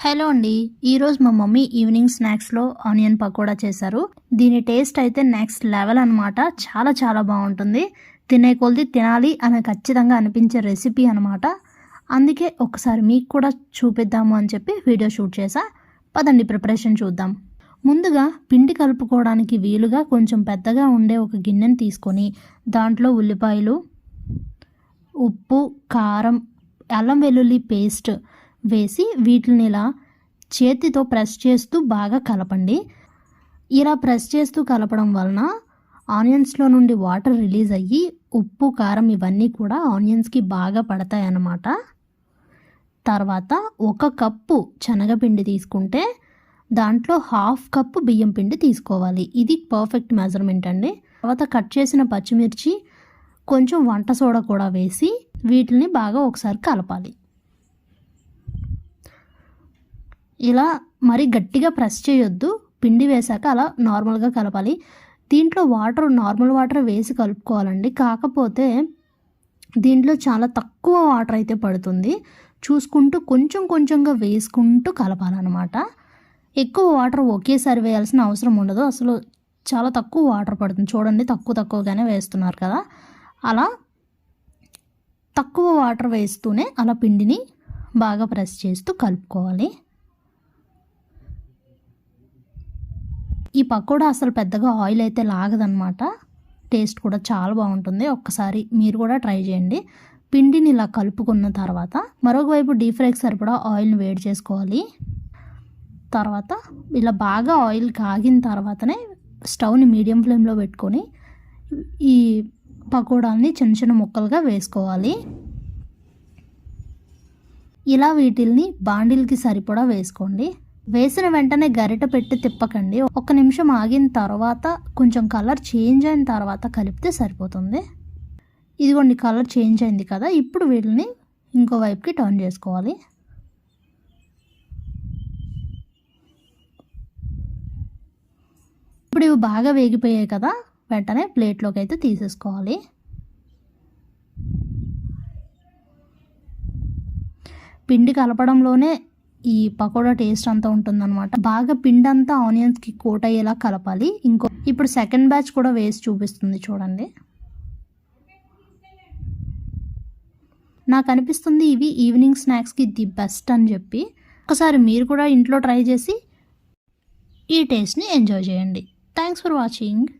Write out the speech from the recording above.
Hello అండి. ఈరోజు మా మమ్మీ ఈవినింగ్ స్నాక్స్లో ఆనియన్ పకోడా చేశారు. దీని టేస్ట్ అయితే నెక్స్ట్ లెవెల్ అనమాట చాలా చాలా బాగుంటుంది. తినే కొలది తినాలి అని ఖచ్చితంగా అనిపించే రెసిపీ అనమాట అందుకే ఒకసారి మీకు కూడా చూపిద్దాము అని చెప్పి వీడియో షూట్ చేశా. పదండి ప్రిపరేషన్ చూద్దాం. ముందుగా పిండి కలుపుకోవడానికి వీలుగా కొంచెం పెద్దగా ఉండే ఒక గిన్నెని తీసుకొని దాంట్లో ఉల్లిపాయలు ఉప్పు కారం అల్లం వెల్లుల్లి పేస్ట్ వేసి వీటిని ఇలా చేతితో ప్రెస్ చేస్తూ బాగా కలపండి. ఇలా ప్రెస్ చేస్తూ కలపడం వలన ఆనియన్స్లో నుండి వాటర్ రిలీజ్ అయ్యి ఉప్పు కారం ఇవన్నీ కూడా ఆనియన్స్కి బాగా పడతాయి అన్నమాట తర్వాత ఒక కప్పు శనగపిండి తీసుకుంటే దాంట్లో హాఫ్ కప్పు బియ్యం పిండి తీసుకోవాలి. ఇది పర్ఫెక్ట్ మెజర్మెంట్ అండి. తర్వాత కట్ చేసిన పచ్చిమిర్చి కొంచెం వంట సోడా కూడా వేసి వీటిని బాగా ఒకసారి కలపాలి. ఇలా మరి గట్టిగా ప్రెస్ చేయొద్దు పిండి వేశాక అలా నార్మల్గా కలపాలి. దీంట్లో వాటర్ నార్మల్ వాటర్ వేసి కలుపుకోవాలండి. కాకపోతే దీంట్లో చాలా తక్కువ వాటర్ అయితే పడుతుంది. చూసుకుంటూ కొంచెం కొంచెంగా వేసుకుంటూ కలపాలన్నమాట. ఎక్కువ వాటర్ ఒకేసారి వేయాల్సిన అవసరం ఉండదు. అసలు చాలా తక్కువ వాటర్ పడుతుంది. చూడండి తక్కువ తక్కువగానే వేస్తున్నారు కదా. అలా తక్కువ వాటర్ వేస్తూనే అలా పిండిని బాగా ప్రెస్ చేస్తూ కలుపుకోవాలి. ఈ పకోడా అసలు పెద్దగా ఆయిల్ అయితే లాగదనమాట టేస్ట్ కూడా చాలా బాగుంటుంది. ఒక్కసారి మీరు కూడా ట్రై చేయండి. పిండిని ఇలా కలుపుకున్న తర్వాత మరొక వైపు డీప్ ఫ్రైకి సరిపడా ఆయిల్ని వేడి చేసుకోవాలి. తర్వాత ఇలా బాగా ఆయిల్ కాగిన తర్వాతనే స్టవ్ని మీడియం ఫ్లేమ్లో పెట్టుకొని ఈ పకోడాల్ని చిన్న చిన్న ముక్కలుగా వేసుకోవాలి. ఇలా వీటిల్ని బాండిల్కి సరిపడా వేసుకోండి. వేసిన వెంటనే గరిట పెట్టి తిప్పకండి. ఒక నిమిషం ఆగిన తర్వాత కొంచెం కలర్ చేంజ్ అయిన తర్వాత కలిపితే సరిపోతుంది. ఇదిగోండి కలర్ చేంజ్ అయింది కదా ఇప్పుడు వీటిని ఇంకో వైపుకి టర్న్ చేసుకోవాలి. ఇప్పుడు ఇవి బాగా వేగిపోయాయి కదా వెంటనే ప్లేట్లోకి అయితే తీసేసుకోవాలి. పిండి కలపడంలోనే ఈ పకోడా టేస్ట్ అంతా ఉంటుందన్నమాట. బాగా పిండి అంతా ఆనియన్స్కి కోట్ అయ్యేలా కలపాలి. ఇంకో ఇప్పుడు సెకండ్ బ్యాచ్ కూడా వేసి చూపిస్తుంది చూడండి. నాకు అనిపిస్తుంది ఇవి ఈవినింగ్ స్నాక్స్కి ది బెస్ట్ అని చెప్పి. ఒకసారి మీరు కూడా ఇంట్లో ట్రై చేసి ఈ టేస్ట్ని ఎంజాయ్ చేయండి. Thanks for watching